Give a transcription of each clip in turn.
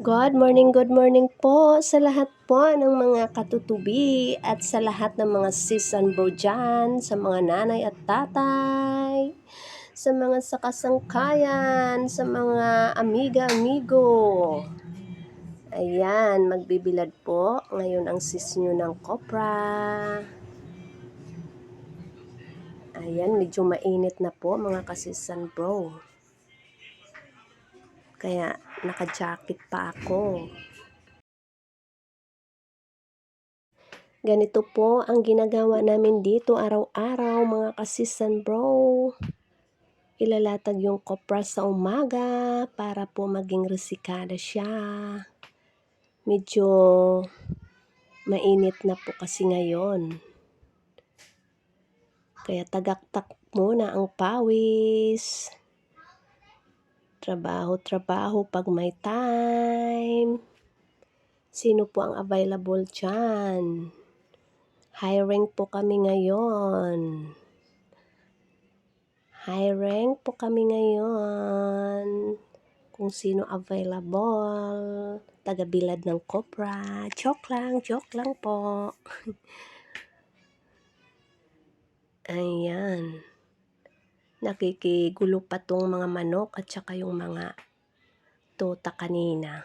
Good morning, good morning po sa lahat po ng mga katutubi at sa lahat ng mga sis and bro dyan, sa mga nanay at tatay, sa mga sakasangkayan, sa mga amiga-amigo. Ayan, magbibilad po. Ngayon ang sis nyo ng kopra. Ayan, medyo mainit na po mga kasis and bro. Kaya naka-jacket pa ako. Ganito po ang ginagawa namin dito araw-araw mga kasisan bro. Ilalatag yung kopra sa umaga para po maging resikada siya. Medyo mainit na po kasi ngayon. Kaya tagaktak muna ang pawis. Trabaho-trabaho pag may time. Sino po ang available dyan? Hiring po kami ngayon. Hiring po kami ngayon. Kung sino available. Tagabilad ng kopra. Joke lang, joke lang po. Ayan. Nakikigulo pa tong mga manok at saka yung mga tuta kanina.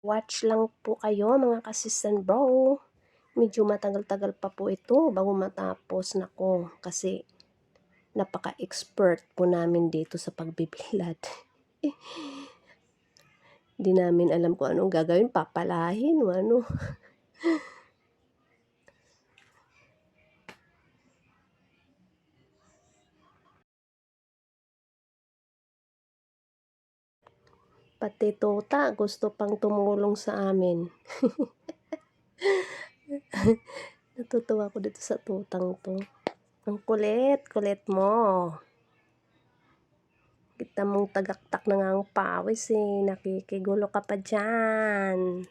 Watch lang po kayo mga kasistan bro. Medyo matagal-tagal pa po ito bago matapos na ko kasi napaka-expert po namin dito sa pagbibilad. Hindi namin alam kung anong gagawin, papalahin o ano. Pati tota gusto pang tumulong sa amin. Natutuwa ko dito sa tutang to. Ang kulit, kulit mo. Kita mong tagaktak na nga ang pawis eh. Nakikigulo ka pa dyan.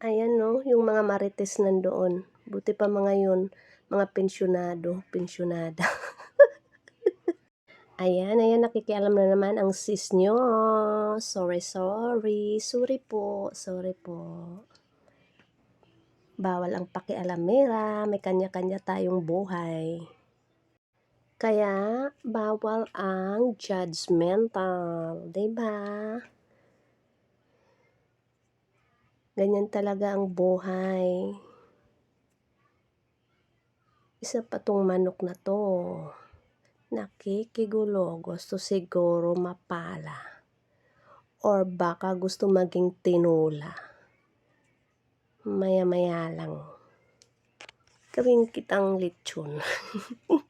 Ayan no, yung mga marites nandoon. Buti pa mga yun, mga pensyonado, pensyonada. ayan, ayan, nakikialam na naman ang sis nyo. Sorry, sorry. Sorry po, sorry po. Bawal ang pakialamera, may kanya-kanya tayong buhay. Kaya, bawal ang judgmental, 'di ba? Ganyan talaga ang buhay. Isa pa tong manok na to. Nakikigulo. Gusto siguro mapala. Or baka gusto maging tinula. Maya-maya lang. Gawin kitang lechon.